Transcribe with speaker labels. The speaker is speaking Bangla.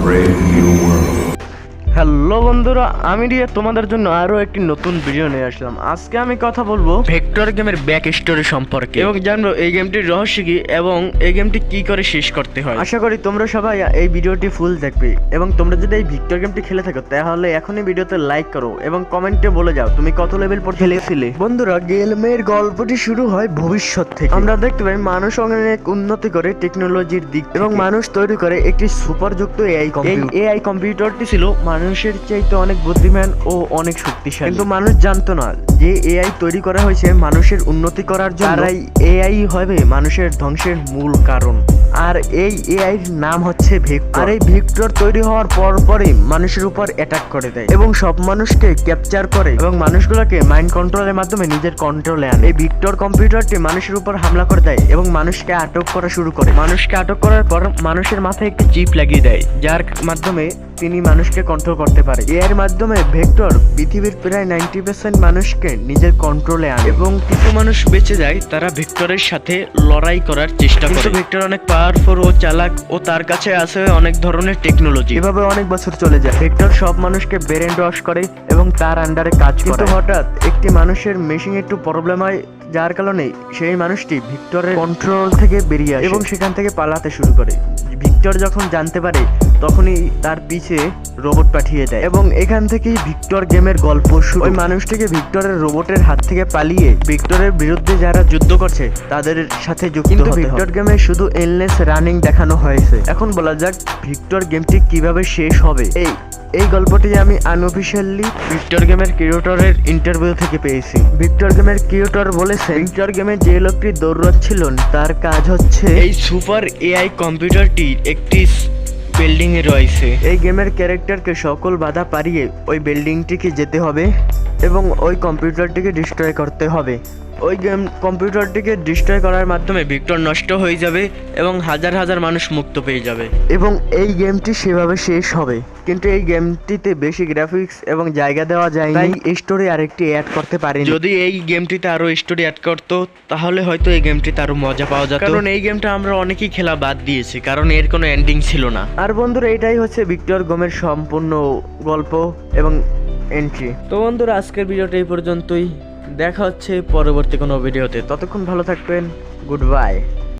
Speaker 1: brave new world.
Speaker 2: হ্যালো বন্ধুরা আমি রিয়া তোমাদের জন্য আরও একটি নতুন ভিডিও নিয়ে আসলাম। আজকে আমি কথা বলব ভেক্টর গেমের ব্যাক স্টোরি সম্পর্কে। এবং জানব এই গেমটির রহস্য কি এবং এই গেমটি কি করে শেষ করতে হয়। আশা করি তোমরা সবাই এই ভিডিওটি ফুল দেখবে। এবং তোমরা যদি এই ভিক্টর গেমটি খেলে থাকো তাহলে এখনই ভিডিওতে লাইক করো এবং কমেন্টে বলে যাও তুমি কত লেভেল পর খেলেছিলে বন্ধুরা গেমের গল্পটি শুরু হয় ভবিষ্যৎ থেকে। আমরা দেখতে পাই মানুষ অনেক উন্নতি করে টেকনোলজির দিক এবং মানুষ তৈরি করে একটি সুপারযুক্ত এআই কম্পিউটার এআই কম্পিউটারটি ছিল মানুষের চাইতে অনেক বুদ্ধিমান ও অনেক শক্তিশালী। কিন্তু মানুষ জানতো না যে এআই তৈরি করা হয়েছে মানুষের উন্নতি করার জন্য। এআই হবে মানুষের ধ্বংসের মূল কারণ। আর এই এআই এর নাম হচ্ছে ভেক্টর আর এই ভেক্টর তৈরি হওয়ার পর পরই মানুষের উপর অ্যাটাক করে দেয় এবং সব মানুষকে ক্যাপচার করে এবং মানুষগুলোকে মাইন্ড কন্ট্রোলের মাধ্যমে নিজের কন্ট্রোলে আনে। এই ভিক্টর কম্পিউটারটি মানুষের উপর হামলা করে দেয় এবং মানুষকে আটক করা শুরু করে। মানুষকে আটক করার পর মানুষের মাথায় একটি চিপ লাগিয়ে দেয় যার মাধ্যমে তিনি মানুষকে কন্ট্রোল করতে পারে। এর মাধ্যমে ভেক্টর পৃথিবীর প্রায় নাইনটি পার্সেন্ট মানুষকে নিজের কন্ট্রোলে আনে। এবং কিছু মানুষ বেঁচে যায় তারা ভেক্টরের সাথে লড়াই করার চেষ্টা করে। ভেক্টর অনেক পাওয়ারফুল ও চালাক ও তার কাছে আছে অনেক ধরনের টেকনোলজি এভাবে অনেক বছর চলে যায়। ভেক্টর সব মানুষকে ব্রেন ওয়াশ করে এবং তার আন্ডারে কাজ করে। কিন্তু হঠাৎ একটি মানুষের মেশিন একটু প্রবলেম হয় যার কারণে সেই মানুষটি ভিক্টরের কন্ট্রোল থেকে বেরিয়ে আসে। এবং সেখান থেকে পালাতে শুরু করে। ভিক্টর যখন জানতে পারে তখনই তার পিছে রোবট পাঠিয়ে দেয়। এবং এখান থেকেই ভিক্টর গেমের গল্প শুরু। ওই মানুষটিকে ভিক্টরের রোবটের হাত থেকে পালিয়ে ভিক্টরের বিরুদ্ধে যারা যুদ্ধ করছে তাদের সাথে যুক্ত কিন্তু ভিক্টর গেমে শুধু এলনেস রানিং দেখানো হয়েছে। এখন বলা যাক ভিক্টর গেমটি কীভাবে শেষ হবে। এই এই গল্পটি আমি আনঅফিসিয়ালি ভিক্টর গেমের ক্রিয়েটরের ইন্টারভিউ থেকে পেয়েছি। ভিক্টর গেমের ক্রিয়েটর বলেছে ভিক্টর গেমে যে লোকটি দৌড়াচ্ছিল তার কাজ হচ্ছে এই সুপার এআই কম্পিউটারটি একটি বিল্ডিং এ রয়েছে। এই গেমের ক্যারেক্টারকে সকল বাধা পারিয়ে ওই বিল্ডিংটিকে যেতে হবে এবং ওই কম্পিউটারটিকে ডিস্ট্রয় করতে হবে। ওই গেম কম্পিউটারটিকে ডিস্ট্রয় করার মাধ্যমে ভিক্টর নষ্ট হয়ে যাবে এবং হাজার হাজার মানুষ মুক্ত পেয়ে যাবে। এবং এই গেমটি সেভাবে শেষ হবে। কিন্তু এই গেমটিতে বেশি গ্রাফিক্স এবং জায়গা দেওয়া যায় তাই স্টোরি আরেকটি অ্যাড করতে পারি যদি এই গেমটিতে আরও স্টোরি অ্যাড করতো তাহলে হয়তো এই গেমটিতে আরও মজা পাওয়া যেত। কারণ এই গেমটা আমরা অনেকেই খেলা বাদ দিয়েছি কারণ এর কোনো এন্ডিং ছিল না। আর বন্ধুরা এটাই হচ্ছে ভিক্টর গোমের সম্পূর্ণ গল্প এবং এন্ট্রি তো বন্ধুরা আজকের ভিডিওটা এই পর্যন্তই। দেখা হচ্ছে পরবর্তী কোনো ভিডিওতে। ততক্ষণ ভালো থাকবেন। Good bye